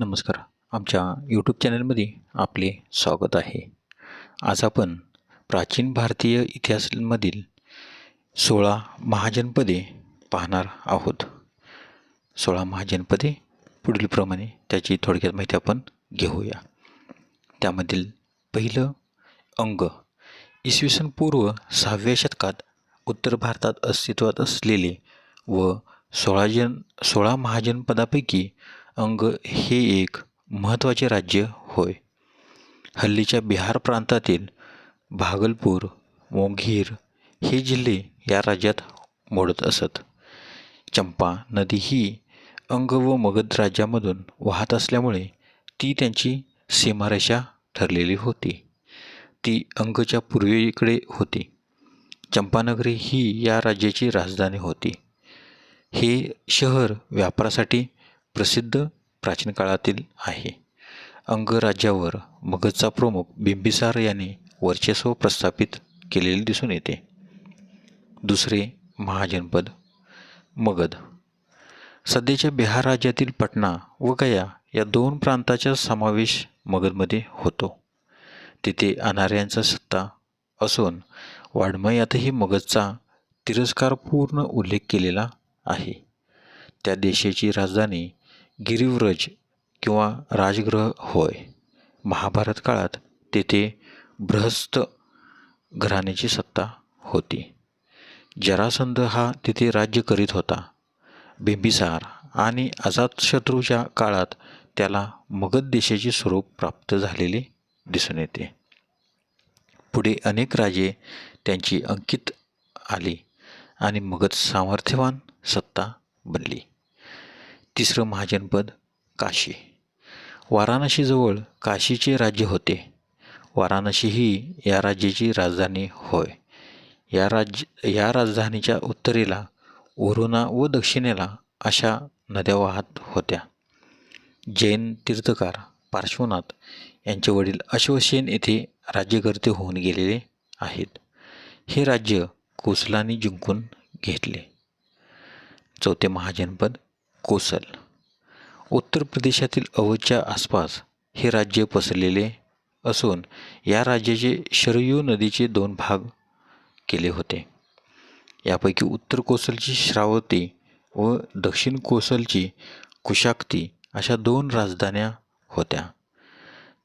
नमस्कार. आमच्या यूट्यूब चॅनलमध्ये आपले स्वागत आहे. आज आपण प्राचीन भारतीय इतिहासामधील सोळा महाजनपदे पाहणार आहोत. सोळा महाजनपदे पुढीलप्रमाणे त्याची थोडक्यात माहिती आपण घेऊया. त्यामधील पहिलं अंग इसवी सन पूर्व सहाव्या शतकात उत्तर भारतात अस्तित्वात असलेले व सोळा जन सोळा महाजनपदापैकी अंग हे एक महत्त्वाचे राज्य होय. हल्लीच्या बिहार प्रांतातील भागलपूर मोघीर हे जिल्हे या राज्यात मोडत असत. चंपा नदी ही अंग व मगध राज्यामधून वाहत असल्यामुळे ती त्यांची सीमारेषा ठरलेली होती. ती अंगच्या पूर्वेकडे होती. चंपानगरी ही या राज्याची राजधानी होती. हे शहर व्यापारासाठी प्रसिद्ध प्राचीन काळातील आहे. अंगराज्यावर मगधचा प्रमुख बिंबिसार याने वर्चस्व प्रस्थापित केलेले दिसून येते. दुसरे महाजनपद मगध. सध्याच्या बिहार राज्यातील पटना व गया या दोन प्रांताचा समावेश मगधमध्ये होतो. तिथे अनार्यांचा सत्ता असून वाडमयातही मगधचा तिरस्कारपूर्ण उल्लेख केलेला आहे. त्या देशाची राजधानी गिरिव्रज किंवा राजगृह होय. महाभारत काळात तेथे बृहस्थ घराण्याची सत्ता होती. जरासंध हा तिथे राज्य करीत होता. बिंबिसार आणि अजातशत्रूच्या काळात त्याला मगध देशाचे स्वरूप प्राप्त झालेले दिसून येते. पुढे अनेक राजे त्यांची अंकित आली आणि मगध सामर्थ्यवान सत्ता बनली. तिसरं महाजनपद काशी. वाराणसीजवळ काशीचे राज्य होते. वाराणसी ही या राज्याची राजधानी होय. या राज्य या राजधानीच्या उत्तरेला उरुणा व दक्षिणेला अशा नद्या वाहत होत्या. जैन तीर्थकार पार्श्वनाथ यांचे वडील अश्वसेन येथे राज्यकर्ते होऊन गेलेले आहेत. हे राज्य कोसलांनी जिंकून घेतले. चौथे महाजनपद कोसल. उत्तर प्रदेशातील अवधच्या आसपास हे राज्य पसरलेले असून या राज्याचे शरयू नदीचे दोन भाग केले होते. यापैकी उत्तर कोसलची श्रावती व दक्षिण कोसलची कुशाक्ती अशा दोन राजधान्या होत्या.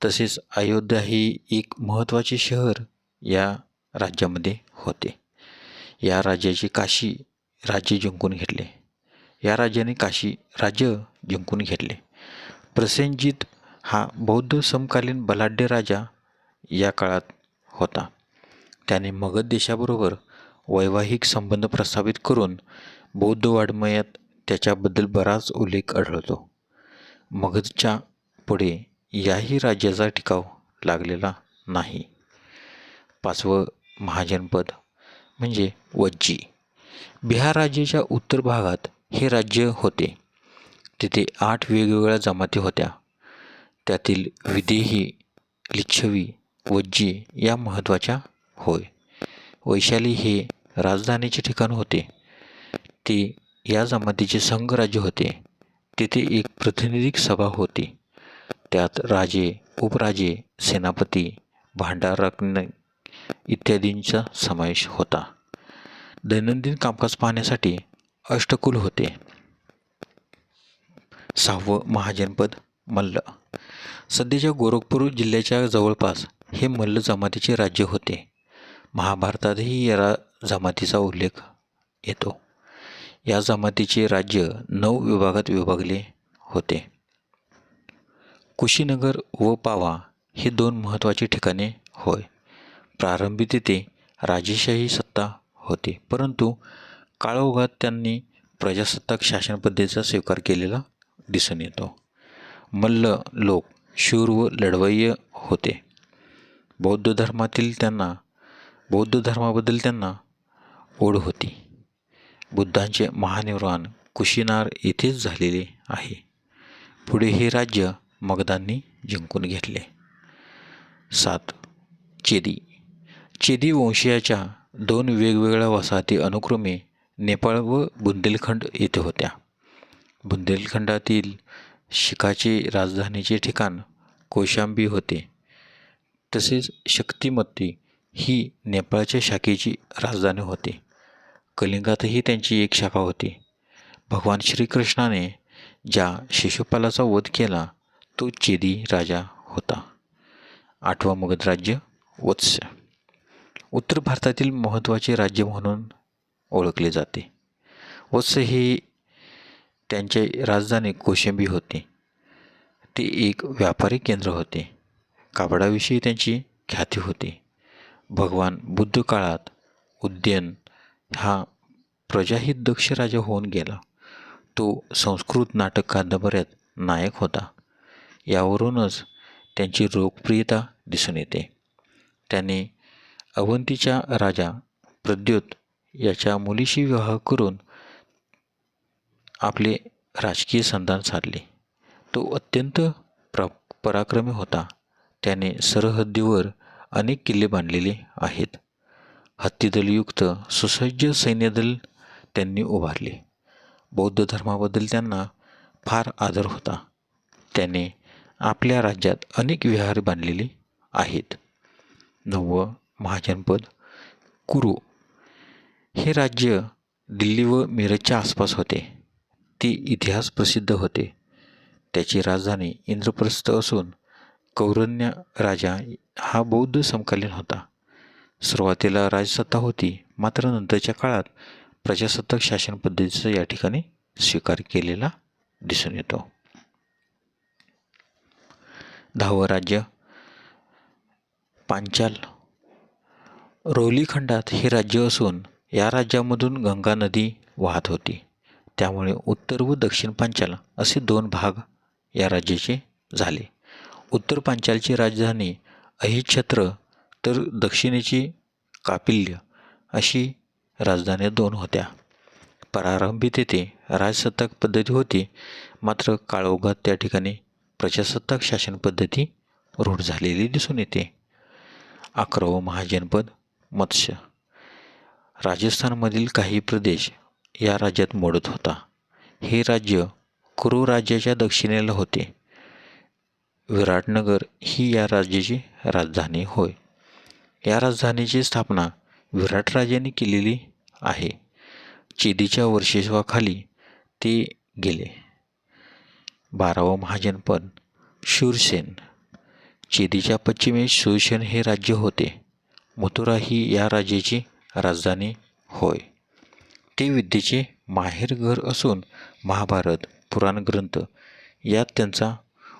तसेच अयोध्या ही एक महत्त्वाचे शहर या राज्यामध्ये होते. या राज्याची काशी राज्य जिंकून घेतले. या राज्याने काशी राज्य जिंकून घेतले. प्रसेनजित हा बौद्ध समकालीन बलाढ्य राजा या काळात होता. त्याने मगध देशाबरोबर वैवाहिक संबंध प्रस्थापित करून बौद्ध वाड्मयात त्याच्याबद्दल बराच उल्लेख आढळतो. मगधच्या पुढे याही राज्याचा टिकाव लागलेला नाही. पाचवं महाजनपद म्हणजे वज्जी. बिहार राज्याच्या उत्तर भागात हे राज्य होते. तिथे आठ वेगवेगळ्या जमाती होत्या. त्यातील विदेही लिच्छवी वज्जी या महत्त्वाच्या होय. वैशाली हे राजधानीचे ठिकाण होते. ते या जमातीचे संघराज्य होते. तिथे एक प्रातिनिधिक सभा होती. त्यात राजे उपराजे सेनापती भांडारकने इत्यादींचा समावेश होता. दैनंदिन कामकाज पाहण्यासाठी अष्टकुल होते. सहावं महाजनपद मल्ल. सध्याच्या गोरखपूर जिल्ह्याच्या जवळपास हे मल्ल जमातीचे राज्य होते. महाभारतातही या जमातीचा उल्लेख येतो. या जमातीचे राज्य नऊ विभागात विभागले होते. कुशीनगर व पावा हे दोन महत्त्वाची ठिकाणे होय. प्रारंभी तिथे राजेशाही सत्ता होती. परंतु काळोगात त्यांनी प्रजासत्ताक शासनपद्धतीचा स्वीकार केलेला दिसून येतो. मल्ल लोक शूर व लढवय्य होते. बौद्ध धर्मातील त्यांना बौद्ध धर्माबद्दल त्यांना ओढ होती. बुद्धांचे महानिर्वाण कुशीनार येथेच झालेले आहे. पुढे हे राज्य मगधांनी जिंकून घेतले. सात चेदी. चेदी वंशीयाच्या दोन वेगवेगळ्या वसाहती अनुक्रमे नेपाळ व बुंदेलखंड येथे होत्या. बुंदेलखंडातील शिखाची राजधानीचे ठिकाण कोशांबी होते. तसेच शक्तिमत्ती ही नेपाळच्या शाखेची राजधानी होती. कलिंगातही त्यांची एक शाखा होती. भगवान श्रीकृष्णाने ज्या शिशुपालाचा वध केला तो चेदी राजा होता. आठवा मगध राज्य वत्स्य. उत्तर भारतातील महत्त्वाचे राज्य म्हणून ओळखले जाते. वत्स ही त्यांचे राजधानी कोशिंबी होती. ते एक व्यापारी केंद्र होते. कापडाविषयी त्यांची ख्याती होती. भगवान बुद्ध काळात उद्यन हा प्रजाहित दक्ष राजा होऊन गेला. तो संस्कृत नाटक कादंबऱ्यात नायक होता. यावरूनच त्यांची लोकप्रियता दिसून येते. त्याने अवंतीच्या राजा प्रद्योत याच्या मुलीशी विवाह करून आपले राजकीय संधान साधले. तो अत्यंत प्र पराक्रमी होता. त्याने सरहद्दीवर अनेक किल्ले बांधलेले आहेत. हत्तीदलयुक्त सुसज्ज सैन्यदल त्यांनी उभारले. बौद्ध धर्माबद्दल त्यांना फार आदर होता. त्याने आपल्या राज्यात अनेक विहार बांधलेले आहेत. नववं महाजनपद कुरु हे राज्य दिल्ली व मिरजच्या आसपास होते. ते इतिहास प्रसिद्ध होते. त्याची राजधानी इंद्रप्रस्थ असून कौरण्य राजा हा बौद्ध समकालीन होता. सुरुवातीला राजसत्ता होती मात्र नंतरच्या काळात प्रजासत्ताक शासन पद्धतीचा या ठिकाणी स्वीकार केलेला दिसून येतो. दहावं राज्य पांचाल. रोली खंडात हे राज्य असून या राज्यामधून गंगा नदी वाहत होती. त्यामुळे उत्तर व दक्षिण पांचाल असे दोन भाग या राज्याचे झाले. उत्तर पांचालची राजधानी अहिछत्र तर दक्षिणेची कापिल्य अशी राजधान्या दोन होत्या. प्रारंभी तेथे राजसत्ताक पद्धती होती मात्र काळोखात त्या ठिकाणी प्रजासत्ताक शासन पद्धती रूढ झालेली दिसून येते. अकरावं महाजनपद मत्स्य. राजस्थानमधील काही प्रदेश या राज्यात मोडत होता. हे राज्य कुरु राज्याच्या दक्षिणेला होते. विराटनगर ही या राज्याची राजधानी होय. या राजधानीची स्थापना विराट राजाने केलेली आहे. चेदीच्या वर्षेश्वाखाली ते गेले. बारावं महाजनपद शूरसेन. चेदीच्या पश्चिमेस शूरसेन हे राज्य होते. मथुरा ही या राज्याची राजधानी होय. ते विद्येचे माहेरघर असून महाभारत पुराण ग्रंथ यात त्यांचा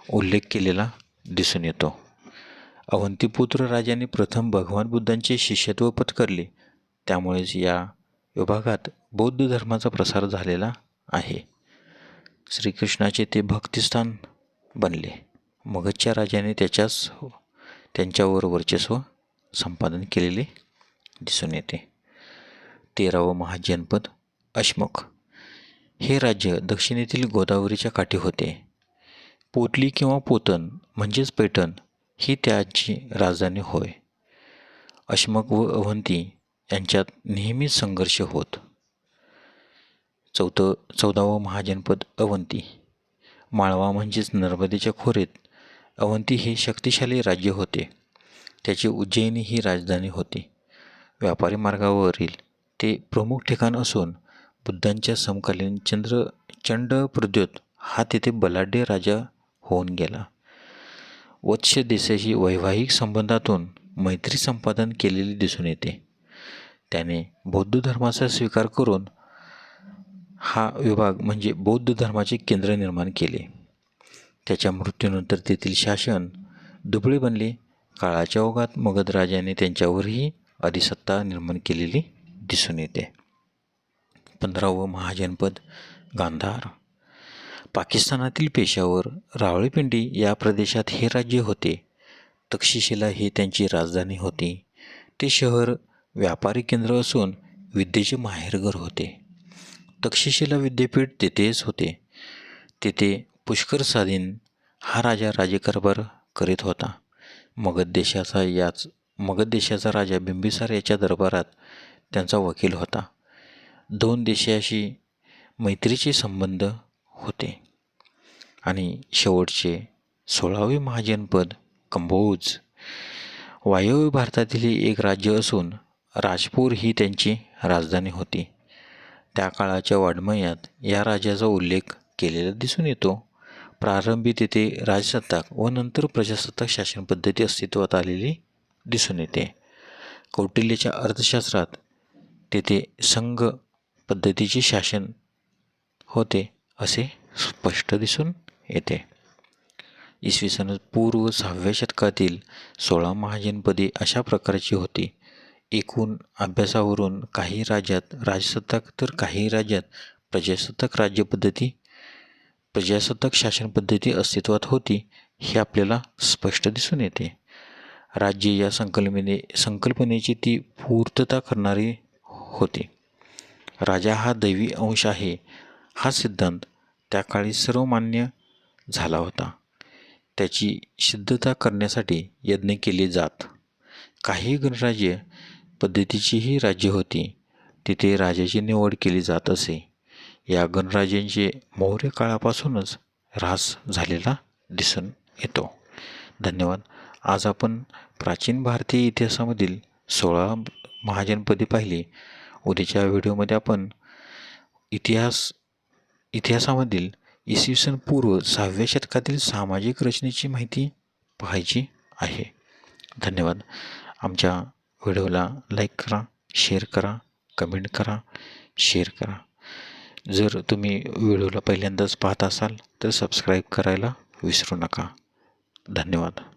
उल्लेख केलेला दिसून येतो. अवंतीपुत्र राजाने प्रथम भगवान बुद्धांचे शिष्यत्व पत्करले. त्यामुळेच या विभागात बौद्ध धर्माचा प्रसार झालेला आहे. श्रीकृष्णाचे ते भक्तिस्थान बनले. मगधच्या राजाने त्याच्याच त्यांच्यावर वर्चस्व संपादन केलेले दिसून येते. तेरावं महाजनपद अश्मक. हे राज्य दक्षिणेतील गोदावरीच्या काठी होते. पोटली किंवा पोतन म्हणजेच पैठण ही त्याची राजधानी होय. अश्मक व अवंती यांच्यात नेहमीच संघर्ष होत. चौथं चौदावं महाजनपद अवंती. माळवा म्हणजेच नर्मदेच्या खोरेत अवंती हे शक्तिशाली राज्य होते. त्याची उज्जैनी ही राजधानी होती. व्यापारी मार्गावरील ते प्रमुख ठिकाण असून बुद्धांच्या समकालीन चंद्र चंड प्रद्योत हा तेथे बलाढ्य राजा होऊन गेला. वत्स्य देशाशी वैवाहिक संबंधातून मैत्री संपादन केलेली दिसून येते. त्याने बौद्ध धर्माचा स्वीकार करून हा विभाग म्हणजे बौद्ध धर्माचे केंद्र निर्माण केले. त्याच्या मृत्यूनंतर तेथील शासन दुबळे बनले. काळाच्या ओघात मगध राजाने त्यांच्यावरही अधिसत्ता निर्माण केलेली दिसून येते. पंधरावं महाजनपद गांधार. पाकिस्तानातील पेशावर रावळपिंडी या प्रदेशात हे राज्य होते. तक्षशिला ही त्यांची राजधानी होती. ते शहर व्यापारी केंद्र असून विद्येचे माहेरघर होते. तक्षशिला विद्यापीठ तेथेच होते. तेथे पुष्कर साधीन हा राजा राज्यकारभार करीत होता. मगध देशाचा याच मगध देशाचा राजा बिंबिसार याच्या दरबारात त्यांचा वकील होता. दोन देशाशी मैत्रीचे संबंध होते. आणि शेवटचे सोळावे महाजनपद कंबोज. वायव्य भारतातील हे एक राज्य असून राजपूर ही त्यांची राजधानी होती. त्या काळाच्या वाङ्मयात या राजाचा उल्लेख केलेला दिसून येतो. प्रारंभी तेथे राजसत्ताक व नंतर प्रजासत्ताक शासन पद्धती अस्तित्वात आलेली दिसून येते. कौटिल्यच्या अर्थशास्त्रात तेथे संघ पद्धतीचे शासन होते असे स्पष्ट दिसून येते. इसवी सन पूर्व सहाव्या शतकातील सोळा महाजनपदे अशा प्रकारची होती. एकूण अभ्यासावरून काही राज्यात राजसत्ताक तर काही राज्यात प्रजासत्ताक राज्यपद्धती प्रजासत्ताक शासन पद्धती अस्तित्वात होती हे आपल्याला स्पष्ट दिसून येते. राज्य या संकल्पने संकल्पनेची ती पूर्तता करणारी होती. राजा हा दैवी अंश आहे हा सिद्धांत त्या काळी सर्वमान्य झाला होता. त्याची सिद्धता करण्यासाठी यज्ञ केले जात. काही गणराज्य पद्धतीचीही राज्य होती. तिथे राजाची निवड केली जात असे. या गणराज्यांचे मौर्य काळापासूनच ऱ्हास झालेला दिसून येतो. धन्यवाद. आज आपण प्राचीन भारतीय इतिहासामधील सोळा महाजनपदे पाहिली. उद्याच्या व्हिडिओमध्ये आपण इतिहास इतिहासामधील इसवी सन पूर्व सहाव्या शतकातील सामाजिक रचनेची माहिती पाहायची आहे. धन्यवाद. आमच्या व्हिडिओला लाईक करा शेअर करा कमेंट करा शेअर करा. जर तुम्ही व्हिडिओला पहिल्यांदाच पाहत असाल तर सबस्क्राईब करायला विसरू नका. धन्यवाद.